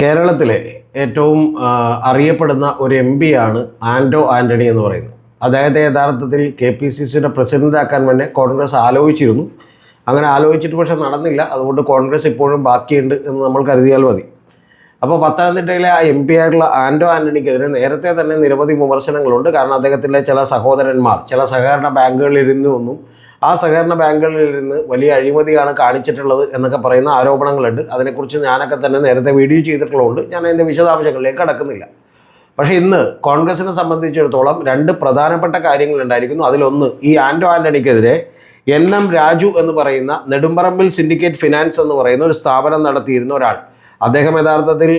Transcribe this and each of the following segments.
കേരളത്തിലെ ഏറ്റവും അറിയപ്പെടുന്ന ഒരു എം ആണ് ആൻഡോ ആന്റണി എന്ന് പറയുന്നത്. അദ്ദേഹത്തെ യഥാർത്ഥത്തിൽ കെ പി സി സിയുടെ പ്രസിഡന്റാക്കാൻ തന്നെ കോൺഗ്രസ് ആലോചിച്ചിരുന്നു. അങ്ങനെ ആലോചിച്ചിട്ട് പക്ഷെ നടന്നില്ല. അതുകൊണ്ട് കോൺഗ്രസ് ഇപ്പോഴും ബാക്കിയുണ്ട് എന്ന് നമ്മൾ കരുതിയാൽ മതി. അപ്പോൾ പത്തനംതിട്ടയിലെ ആ എം പി ആയിട്ടുള്ള ആൻഡോ ആന്റണിക്കെതിരെ നേരത്തെ തന്നെ നിരവധി വിമർശനങ്ങളുണ്ട്. കാരണം അദ്ദേഹത്തിന്റെ ചില സഹോദരന്മാർ ചില സഹകരണ ബാങ്കുകളിൽ ഇരുന്നു ഒന്നും ആ സഹകരണ ബാങ്കുകളിൽ നിന്ന് വലിയ അഴിമതിയാണ് കാണിച്ചിട്ടുള്ളത് എന്നൊക്കെ പറയുന്ന ആരോപണങ്ങളുണ്ട്. അതിനെക്കുറിച്ച് ഞാനൊക്കെ തന്നെ നേരത്തെ വീഡിയോ ചെയ്തിട്ടുള്ളതുകൊണ്ട് ഞാൻ അതിന്റെ വിശദാംശങ്ങളിലേക്ക് കടക്കുന്നില്ല. പക്ഷേ ഇന്ന് കോൺഗ്രസിനെ സംബന്ധിച്ചിടത്തോളം രണ്ട് പ്രധാനപ്പെട്ട കാര്യങ്ങളുണ്ടായിരിക്കുന്നു. അതിലൊന്ന് ഈ ആൻഡോ ആന്റണിക്കെതിരെ എൻ എം രാജു എന്ന് പറയുന്ന നെടുമ്പറമ്പിൽ സിൻഡിക്കേറ്റ് ഫിനാൻസ് എന്ന് പറയുന്ന ഒരു സ്ഥാപനം നടത്തിയിരുന്ന ഒരാൾ. അദ്ദേഹം യഥാർത്ഥത്തിൽ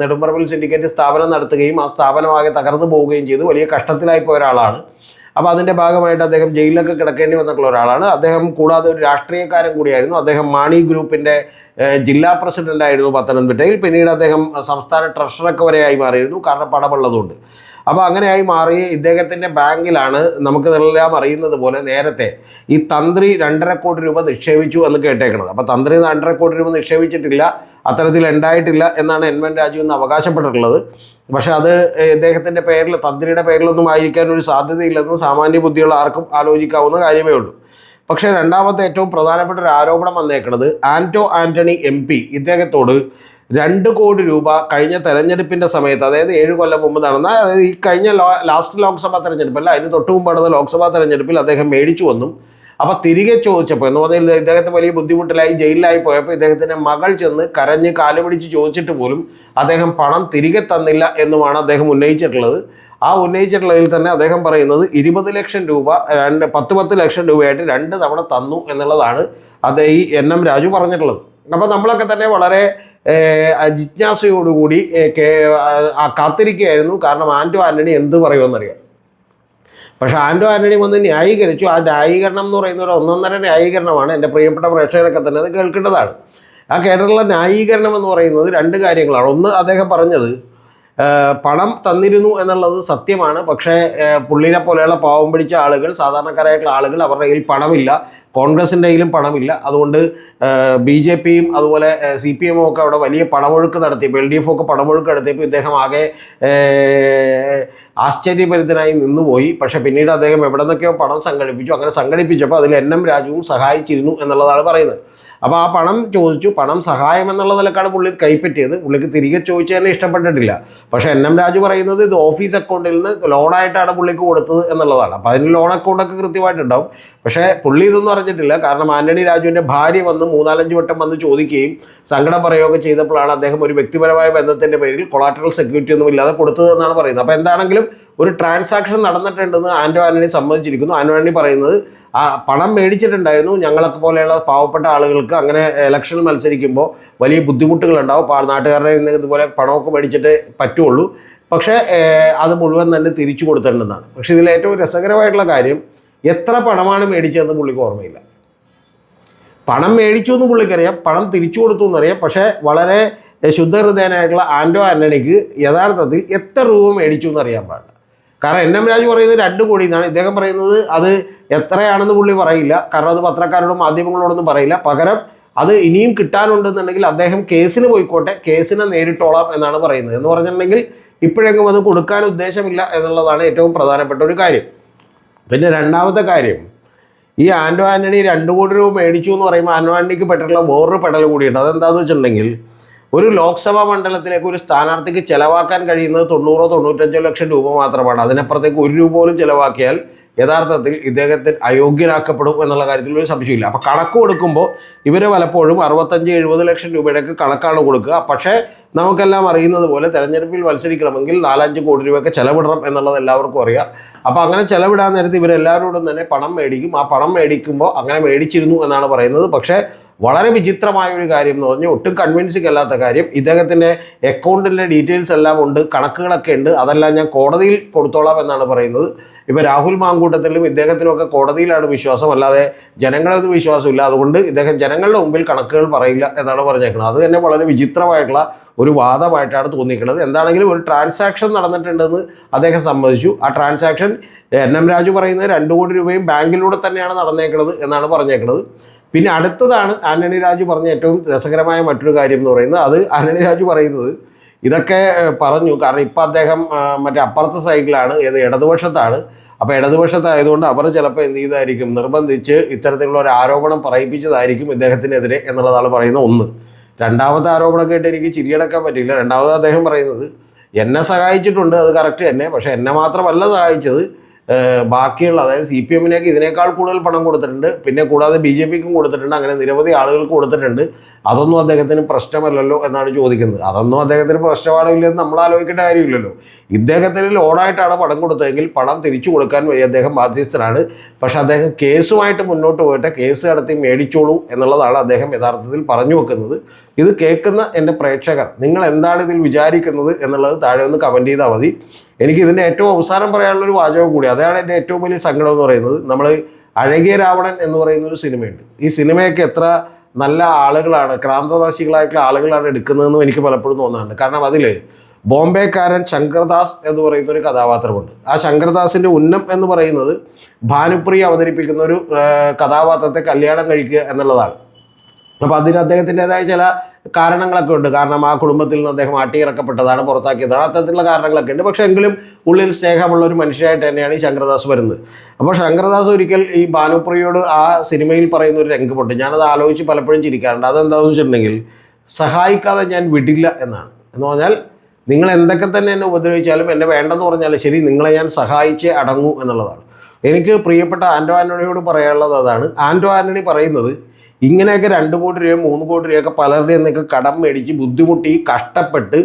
നെടുമ്പറമ്പിൽ സിൻഡിക്കേറ്റ് സ്ഥാപനം നടത്തുകയും ആ സ്ഥാപനമാകെ തകർന്നു പോവുകയും ചെയ്തു. വലിയ കഷ്ടത്തിലായി പോയ ഒരാളാണ്. അപ്പോൾ അതിന്റെ ഭാഗമായിട്ട് അദ്ദേഹം ജയിലിലൊക്കെ കിടക്കേണ്ടി വന്നിട്ടുള്ള ഒരാളാണ്. അദ്ദേഹം കൂടാതെ ഒരു രാഷ്ട്രീയക്കാരൻ കൂടിയായിരുന്നു. അദ്ദേഹം മാണി ഗ്രൂപ്പിന്റെ ജില്ലാ പ്രസിഡന്റ് ആയിരുന്നു പത്തനംതിട്ടയിൽ. പിന്നീട് അദ്ദേഹം സംസ്ഥാന ട്രഷറൊക്കെ വരെയായി മാറിയിരുന്നു. കാരണം പണമുള്ളതുകൊണ്ട്. അപ്പോൾ അങ്ങനെയായി മാറി ഇദ്ദേഹത്തിന്റെ ബാങ്കിലാണ് നമുക്ക് എല്ലാം അറിയുന്നത് പോലെ നേരത്തെ ഈ തന്ത്രി രണ്ടര കോടി രൂപ നിക്ഷേപിച്ചു എന്ന് കേട്ടേക്കണത്. അപ്പോൾ തന്ത്രി രണ്ടര കോടി രൂപ നിക്ഷേപിച്ചിട്ടില്ല. അത്തരത്തിൽ ഉണ്ടായിട്ടില്ല എന്നാണ് എൻ എൻ രാജു എന്ന് അവകാശപ്പെട്ടിട്ടുള്ളത്. പക്ഷെ അത് ഇദ്ദേഹത്തിന്റെ പേരിൽ തന്ത്രിയുടെ പേരിലൊന്നും ആയിരിക്കാൻ ഒരു സാധ്യതയില്ലെന്ന് സാമാന്യ ബുദ്ധിയുള്ള ആർക്കും ആലോചിക്കാവുന്ന കാര്യമേ ഉള്ളൂ. പക്ഷേ രണ്ടാമത്തെ ഏറ്റവും പ്രധാനപ്പെട്ട ഒരു ആരോപണം വന്നേക്കുന്നത് ആന്റോ ആന്റണി എം പി ഇദ്ദേഹത്തോട് രണ്ട് കോടി രൂപ കഴിഞ്ഞ തെരഞ്ഞെടുപ്പിന്റെ സമയത്ത് അതായത് ഏഴ് കൊല്ലം മുമ്പ് നടന്ന അതായത് ഈ കഴിഞ്ഞ ലാസ്റ്റ് ലോക്സഭാ തെരഞ്ഞെടുപ്പ് അല്ല അതിന് തൊട്ട് മുമ്പ് നടന്ന ലോക്സഭാ തെരഞ്ഞെടുപ്പിൽ അദ്ദേഹം മേടിച്ചു വന്നും അപ്പോൾ തിരികെ ചോദിച്ചപ്പോൾ എന്ന് പറഞ്ഞാൽ ഇദ്ദേഹത്തെ വലിയ ബുദ്ധിമുട്ടിലായി ജയിലിലായി പോയപ്പോൾ ഇദ്ദേഹത്തിന്റെ മകൾ ചെന്ന് കരഞ്ഞ് കാലുപിടിച്ച് ചോദിച്ചിട്ട് പോലും അദ്ദേഹം പണം തിരികെ തന്നില്ല എന്നുമാണ് അദ്ദേഹം ഉന്നയിച്ചിട്ടുള്ളത്. ആ ഉന്നയിച്ചിട്ടുള്ളതിൽ തന്നെ അദ്ദേഹം പറയുന്നത് ഇരുപത് ലക്ഷം രൂപ രണ്ട് പത്ത് പത്ത് ലക്ഷം രൂപയായിട്ട് രണ്ട് തവണ തന്നു എന്നുള്ളതാണ് അദ്ദേഹം ഈ എൻ എം രാജു പറഞ്ഞിട്ടുള്ളത്. അപ്പോൾ നമ്മളൊക്കെ തന്നെ വളരെ ജിജ്ഞാസയോടുകൂടി കാത്തിരിക്കുകയായിരുന്നു. കാരണം ആന്റോ ആന്റണി എന്ത് പറയുമെന്നറിയാം. പക്ഷേ ആൻഡോ ആന്റണി വന്ന് ന്യായീകരിച്ചു. ആ ന്യായീകരണം എന്ന് പറയുന്ന ഒരു ഒന്നൊന്നര ന്യായീകരണമാണ് എന്റെ പ്രിയപ്പെട്ട പ്രേക്ഷകരൊക്കെ തന്നെ അത് കേൾക്കേണ്ടതാണ്. ആ കേരള ന്യായീകരണം എന്ന് പറയുന്നത് രണ്ട് കാര്യങ്ങളാണ്. ഒന്ന് അദ്ദേഹം പറഞ്ഞത് പണം തന്നിരുന്നു എന്നുള്ളത് സത്യമാണ്. പക്ഷേ പുള്ളിനെ പോലെയുള്ള പാവം പിടിച്ച ആളുകൾ സാധാരണക്കാരായിട്ടുള്ള ആളുകൾ അവരുടെ കയ്യിൽ പണമില്ല. കോൺഗ്രസിന്റെ കയ്യിലും പണമില്ല. അതുകൊണ്ട് ബി ജെ പിയും അതുപോലെ സി പി എമ്മും ഒക്കെ അവിടെ വലിയ പണമൊഴുക്ക് നടത്തിയപ്പോൾ എൽ ഡി എഫ് ഒക്കെ പണമൊഴുക്ക് നടത്തിയപ്പോൾ ഇദ്ദേഹം ആകെ ആശ്ചര്യഭരിതനായി നിന്നുപോയി. പക്ഷേ പിന്നീട് അദ്ദേഹം എവിടെ നിന്നൊക്കെയോ പണം സംഘടിപ്പിച്ചു. അങ്ങനെ സംഘടിപ്പിച്ചപ്പോൾ അതിൽ എൻ എം രാജുവും സഹായിച്ചിരുന്നു എന്നുള്ളതാണ് പറയുന്നത്. അപ്പോൾ ആ പണം ചോദിച്ചു പണം സഹായം എന്നുള്ള നിലക്കാണ് പുള്ളി കൈപ്പറ്റിയത്. പുള്ളിക്ക് തിരികെ ചോദിച്ചതിനെ ഇഷ്ടപ്പെട്ടിട്ടില്ല. പക്ഷേ എൻ എം രാജു പറയുന്നത് ഇത് ഓഫീസ് അക്കൗണ്ടിൽ നിന്ന് ലോണായിട്ടാണ് പുള്ളിക്ക് കൊടുത്തത് എന്നുള്ളതാണ്. അപ്പോൾ അതിന് ലോൺ അക്കൗണ്ടൊക്കെ കൃത്യമായിട്ടുണ്ടാവും. പക്ഷേ പുള്ളി ഇതൊന്നും അറിഞ്ഞിട്ടില്ല. കാരണം ആന്റണി രാജുവിന്റെ ഭാര്യ വന്ന് മൂന്നാലഞ്ച് വട്ടം വന്ന് ചോദിക്കുകയും സങ്കടം പറയുകയൊക്കെ ചെയ്തപ്പോഴാണ് അദ്ദേഹം ഒരു വ്യക്തിപരമായ ബന്ധത്തിന്റെ പേരിൽ കൊളാറ്ററൽ സെക്യൂരിറ്റി ഒന്നും ഇല്ലാതെ കൊടുത്തത് എന്നാണ് പറയുന്നത്. അപ്പോൾ എന്താണെങ്കിലും ഒരു ട്രാൻസാക്ഷൻ നടന്നിട്ടുണ്ടെന്ന് ആൻഡോ ആന്റണി സമ്മതിച്ചിരിക്കുന്നു. ആൻഡോ ആന്റണി പറയുന്നത് ആ പണം മേടിച്ചിട്ടുണ്ടായിരുന്നു. ഞങ്ങളൊക്കെ പോലെയുള്ള പാവപ്പെട്ട ആളുകൾക്ക് അങ്ങനെ ഇലക്ഷൻ മത്സരിക്കുമ്പോൾ വലിയ ബുദ്ധിമുട്ടുകളുണ്ടാവും. പാ നാട്ടുകാരുടെ ഇതുപോലെ പണമൊക്കെ മേടിച്ചിട്ട് പറ്റുള്ളൂ. പക്ഷേ അത് മുഴുവൻ തന്നെ തിരിച്ചു കൊടുത്തിട്ടുണ്ടെന്നാണ്. പക്ഷേ ഇതിൽ ഏറ്റവും രസകരമായിട്ടുള്ള കാര്യം എത്ര പണമാണ് മേടിച്ചതെന്ന് പുള്ളിക്ക് ഓർമ്മയില്ല. പണം മേടിച്ചു എന്ന് പുള്ളിക്കറിയാം. പണം തിരിച്ചു കൊടുത്തു എന്നറിയാം. പക്ഷേ വളരെ ശുദ്ധഹൃദയനായിട്ടുള്ള ആൻഡോ ആന്റണിക്ക് യഥാർത്ഥത്തിൽ എത്ര രൂപ മേടിച്ചു എന്നറിയാൻ പാടില്ല. കാരണം എൻ എം രാജു പറയുന്നത് രണ്ട് കോടി എന്നാണ് ഇദ്ദേഹം പറയുന്നത് അത് എത്രയാണെന്ന് പുള്ളി പറയില്ല. കാരണം അത് പത്രക്കാരോടും മാധ്യമങ്ങളോടൊന്നും പറയില്ല. പകരം അത് ഇനിയും കിട്ടാനുണ്ടെന്നുണ്ടെങ്കിൽ അദ്ദേഹം കേസിന് പോയിക്കോട്ടെ. കേസിനെ നേരിട്ടോളാം എന്നാണ് പറയുന്നത്. എന്ന് പറഞ്ഞിട്ടുണ്ടെങ്കിൽ ഇപ്പോഴെങ്കിലും അത് കൊടുക്കാൻ ഉദ്ദേശമില്ല എന്നുള്ളതാണ് ഏറ്റവും പ്രധാനപ്പെട്ട ഒരു കാര്യം. പിന്നെ രണ്ടാമത്തെ കാര്യം ഈ ആൻഡോ ആന്റണി രണ്ട് കോടി രൂപ മേടിച്ചു എന്ന് പറയുമ്പോൾ ആൻഡോ ആന്റണിക്ക് പെട്ടിട്ടുള്ള വേറൊരു പെടൽ കൂടിയുണ്ട്. അതെന്താണെന്ന് വെച്ചിട്ടുണ്ടെങ്കിൽ ഒരു ലോക്സഭാ മണ്ഡലത്തിലേക്ക് ഒരു സ്ഥാനാർത്ഥിക്ക് ചെലവാക്കാൻ കഴിയുന്നത് തൊണ്ണൂറോ തൊണ്ണൂറ്റഞ്ചോ ലക്ഷം രൂപ മാത്രമാണ്. അതിനപ്പുറത്തേക്ക് ഒരു രൂപ പോലും ചെലവാക്കിയാൽ യഥാർത്ഥത്തിൽ ഇദ്ദേഹത്തിൽ അയോഗ്യനാക്കപ്പെടും എന്നുള്ള കാര്യത്തിൽ ഒരു സംശയമില്ല. അപ്പോൾ കണക്ക് കൊടുക്കുമ്പോൾ ഇവർ പലപ്പോഴും അറുപത്തഞ്ച് എഴുപത് ലക്ഷം രൂപയുടെയൊക്കെ കണക്കാണ് കൊടുക്കുക. പക്ഷേ നമുക്കെല്ലാം അറിയുന്നത് പോലെ തെരഞ്ഞെടുപ്പിൽ മത്സരിക്കണമെങ്കിൽ നാലഞ്ച് കോടി രൂപയൊക്കെ ചെലവിടണം എന്നുള്ളത് എല്ലാവർക്കും അറിയാം. അപ്പോൾ അങ്ങനെ ചെലവിടാൻ നേരത്ത് ഇവരെല്ലാവരോടും തന്നെ പണം മേടിക്കും. ആ പണം മേടിക്കുമ്പോൾ അങ്ങനെ മേടിച്ചിരുന്നു എന്നാണ് പറയുന്നത്. പക്ഷേ വളരെ വിചിത്രമായ ഒരു കാര്യം എന്ന് പറഞ്ഞാൽ ഒട്ടും കൺവിൻസിങ് അല്ലാത്ത കാര്യം. ഇദ്ദേഹത്തിന്റെ അക്കൗണ്ടിന്റെ ഡീറ്റെയിൽസ് എല്ലാം ഉണ്ട് കണക്കുകളൊക്കെ ഉണ്ട്. അതെല്ലാം ഞാൻ കോടതിയിൽ കൊടുത്തോളാം എന്നാണ് പറയുന്നത്. ഇപ്പോൾ രാഹുൽ മാങ്കൂട്ടത്തിലും ഇദ്ദേഹത്തിനുമൊക്കെ കോടതിയിലാണ് വിശ്വാസം. അല്ലാതെ ജനങ്ങളൊന്നും വിശ്വാസമില്ല. അതുകൊണ്ട് ഇദ്ദേഹം ജനങ്ങളുടെ മുമ്പിൽ കണക്കുകൾ പറയില്ല എന്നാണ് പറഞ്ഞേക്കുന്നത്. അത് തന്നെ വളരെ വിചിത്രമായിട്ടുള്ള ഒരു വാദമായിട്ടാണ് തോന്നിക്കുന്നത് എന്താണെങ്കിലും ഒരു ട്രാൻസാക്ഷൻ നടന്നിട്ടുണ്ടെന്ന് അദ്ദേഹം സമ്മതിച്ചു. ആ ട്രാൻസാക്ഷൻ എൻ എം രാജു പറയുന്നത് രണ്ട് കോടി രൂപയും ബാങ്കിലൂടെ തന്നെയാണ് നടന്നേക്കുന്നത് എന്നാണ് പറഞ്ഞേക്കുന്നത് പിന്നെ അടുത്തതാണ് ആന്റണി രാജു പറഞ്ഞ ഏറ്റവും രസകരമായ മറ്റൊരു കാര്യം എന്ന് പറയുന്നത് അത് ആന്റണി രാജു പറയുന്നത് ഇതൊക്കെ പറഞ്ഞു. കാരണം ഇപ്പം അദ്ദേഹം മറ്റേ അപ്പുറത്തെ സൈഡിലാണ് ഏത് ഇടതുപക്ഷത്താണ്. അപ്പോൾ ഇടതുപക്ഷത്തായതുകൊണ്ട് അവർ ചിലപ്പോൾ എന്ത് ചെയ്തായിരിക്കും നിർബന്ധിച്ച് ഇത്തരത്തിലുള്ള ഒരു ആരോപണം പറയിപ്പിച്ചതായിരിക്കും ഇദ്ദേഹത്തിനെതിരെ എന്നുള്ളതാണ് പറയുന്ന ഒന്ന്. രണ്ടാമത്തെ ആരോപണം കേട്ട് എനിക്ക് ചിരിയടക്കാൻ പറ്റില്ല. രണ്ടാമത് അദ്ദേഹം പറയുന്നത് എന്നെ സഹായിച്ചിട്ടുണ്ട്. അത് കറക്റ്റ് തന്നെ. പക്ഷേ എന്നെ മാത്രമല്ല സഹായിച്ചത് ബാക്കിയുള്ള അതായത് സി പി എമ്മിനേക്ക് ഇതിനേക്കാൾ കൂടുതൽ പണം കൊടുത്തിട്ടുണ്ട്. പിന്നെ കൂടാതെ ബി ജെ പിക്കും കൊടുത്തിട്ടുണ്ട്. അങ്ങനെ നിരവധി ആളുകൾക്ക് കൊടുത്തിട്ടുണ്ട്. അതൊന്നും അദ്ദേഹത്തിന് പ്രശ്നമല്ലല്ലോ എന്നാണ് ചോദിക്കുന്നത്. അതൊന്നും അദ്ദേഹത്തിന് പ്രശ്നമാണെങ്കിലെന്ന് നമ്മൾ ആലോചിക്കേണ്ട കാര്യമില്ലല്ലോ. ഇദ്ദേഹത്തിന് ലോണായിട്ടാണ് പണം കൊടുത്തതെങ്കിൽ പണം തിരിച്ചു കൊടുക്കാൻ അദ്ദേഹം ബാധ്യസ്ഥനാണ്. പക്ഷേ അദ്ദേഹം കേസുമായിട്ട് മുന്നോട്ട് പോയിട്ട് കേസ് നടത്തി മേടിച്ചോളൂ എന്നുള്ളതാണ് അദ്ദേഹം യഥാർത്ഥത്തിൽ പറഞ്ഞു വെക്കുന്നത്. ഇത് കേൾക്കുന്ന എന്റെ പ്രേക്ഷകർ നിങ്ങൾ എന്താണ് ഇതിൽ വിചാരിക്കുന്നത് എന്നുള്ളത് താഴെ ഒന്ന് കമന്റ് ചെയ്താൽ മതി. എനിക്ക് ഇതിന്റെ ഏറ്റവും അവസാനം പറയാനുള്ള ഒരു വാചകം കൂടി അതാണ് എന്റെ ഏറ്റവും വലിയ സങ്കടം എന്ന് പറയുന്നത്. നമ്മൾ അഴകിയ രാവണൻ എന്ന് പറയുന്ന ഒരു സിനിമയുണ്ട്. ഈ സിനിമയൊക്കെ എത്ര നല്ല ആളുകളാണ് ക്രാന്തദാശികളായിട്ടുള്ള ആളുകളാണ് എടുക്കുന്നതെന്നും എനിക്ക് പലപ്പോഴും തോന്നാറുണ്ട്. കാരണം അതിൽ ബോംബെക്കാരൻ ശങ്കർദാസ് എന്ന് പറയുന്ന ഒരു കഥാപാത്രമുണ്ട്. ആ ശങ്കർദാസിന്റെ ഉന്നം എന്ന് പറയുന്നത് ഭാനുപ്രിയ അവതരിപ്പിക്കുന്ന ഒരു കഥാപാത്രത്തെ കല്യാണം കഴിക്കുക എന്നുള്ളതാണ്. അപ്പോൾ അതിന് അദ്ദേഹത്തിന്റെതായ ചില കാരണങ്ങളൊക്കെ ഉണ്ട്. കാരണം ആ കുടുംബത്തിൽ നിന്ന് അദ്ദേഹം ആട്ടിയിറക്കപ്പെട്ടതാണ് പുറത്താക്കിയതാണ്. അത്തരത്തിലുള്ള കാരണങ്ങളൊക്കെ ഉണ്ട്. പക്ഷേ എങ്കിലും ഉള്ളിൽ സ്നേഹമുള്ള ഒരു മനുഷ്യനായിട്ട് തന്നെയാണ് ഈ ശങ്കരദാസ് വരുന്നത്. അപ്പോൾ ശങ്കരദാസ് ഒരിക്കൽ ഈ ഭാനുപ്രിയോട് ആ സിനിമയിൽ പറയുന്ന ഒരു രംഗമുണ്ട്. ഞാനത് ആലോചിച്ച് പലപ്പോഴും ചിരിക്കാറുണ്ട്. അതെന്താണെന്ന് വെച്ചിട്ടുണ്ടെങ്കിൽ സഹായിക്കാതെ ഞാൻ വിടില്ല എന്നാണ്. എന്ന് പറഞ്ഞാൽ നിങ്ങൾ എന്തൊക്കെ തന്നെ എന്നെ ഉപദ്രവിച്ചാലും എന്നെ വേണ്ടെന്ന് പറഞ്ഞാലും ശരി നിങ്ങളെ ഞാൻ സഹായിച്ചേ അടങ്ങൂ എന്നുള്ളതാണ്. എനിക്ക് പ്രിയപ്പെട്ട ആൻഡോ ആന്റണിയോട് പറയാനുള്ളത് അതാണ്. ആന്റോ ആന്റണി പറയുന്നത് ഇങ്ങനെയൊക്കെ രണ്ട് കോടി രൂപ മൂന്ന് കോടി രൂപയൊക്കെ പലരുടെയും നിന്നൊക്കെ കടം മേടിച്ച് ബുദ്ധിമുട്ടി കഷ്ടപ്പെട്ട്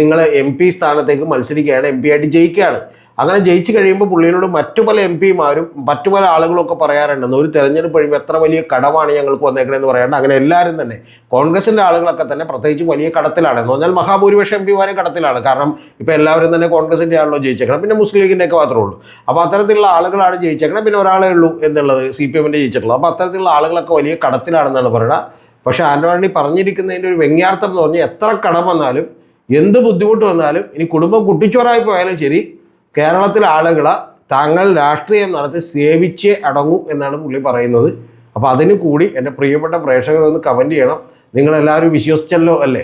നിങ്ങൾ എം പി സ്ഥാനത്തേക്ക് മത്സരിക്കുകയാണ് എം പി ആയിട്ട് ജയിക്കുകയാണ്. അങ്ങനെ ജയിച്ചു കഴിയുമ്പോൾ പുള്ളിയോട് മറ്റു പല എം പിമാരും മറ്റു പല ആളുകളൊക്കെ പറയാറുണ്ടെന്ന്. ഒരു തെരഞ്ഞെടുപ്പ് കഴിയുമ്പോൾ എത്ര വലിയ കടമാണ് ഞങ്ങൾക്ക് വന്നേക്കണേന്ന് പറയാണ്ട് അങ്ങനെ എല്ലാവരും തന്നെ. കോൺഗ്രസിന്റെ ആളുകളൊക്കെ തന്നെ പ്രത്യേകിച്ച് വലിയ കടത്തിലാണ്. എന്ന് പറഞ്ഞാൽ മഹാഭൂരിപക്ഷം എം പിമാരും കടത്തിലാണ്. കാരണം ഇപ്പോൾ എല്ലാവരും തന്നെ കോൺഗ്രസിന്റെ ആണല്ലോ ജയിച്ചേക്കണം പിന്നെ മുസ്ലിം ലീഗിന്റെ ഒക്കെ മാത്രമേ ഉള്ളൂ. അപ്പോൾ അത്തരത്തിലുള്ള ആളുകളാണ് ജയിച്ചേക്കണം പിന്നെ ഒരാളേ ഉള്ളൂ എന്നുള്ളത് സി പി എമ്മിന്റെ ജയിച്ചിട്ടുള്ളത്. അപ്പോൾ അത്തരത്തിലുള്ള ആളുകളൊക്കെ വലിയ കടത്തിലാണെന്നാണ് പറയുന്നത്. പക്ഷേ ആന്റോണി പറഞ്ഞിരിക്കുന്നതിന്റെ ഒരു വ്യംഗ്യാർത്ഥം എന്ന് പറഞ്ഞാൽ എത്ര കടം വന്നാലും എന്ത് ബുദ്ധിമുട്ട് വന്നാലും ഇനി കുടുംബം കുട്ടിച്ചോറായി പോയാലും ശരി കേരളത്തിലെ ആളുകളെ താങ്കൾ രാഷ്ട്രീയം നടത്തി സേവിച്ചേ അടങ്ങൂ എന്നാണ് പുള്ളി പറയുന്നത്. അപ്പോൾ അതിന് കൂടി എന്റെ പ്രിയപ്പെട്ട പ്രേക്ഷകരൊന്ന് കമന്റ് ചെയ്യണം. നിങ്ങളെല്ലാവരും വിശ്വസിച്ചല്ലോ അല്ലേ?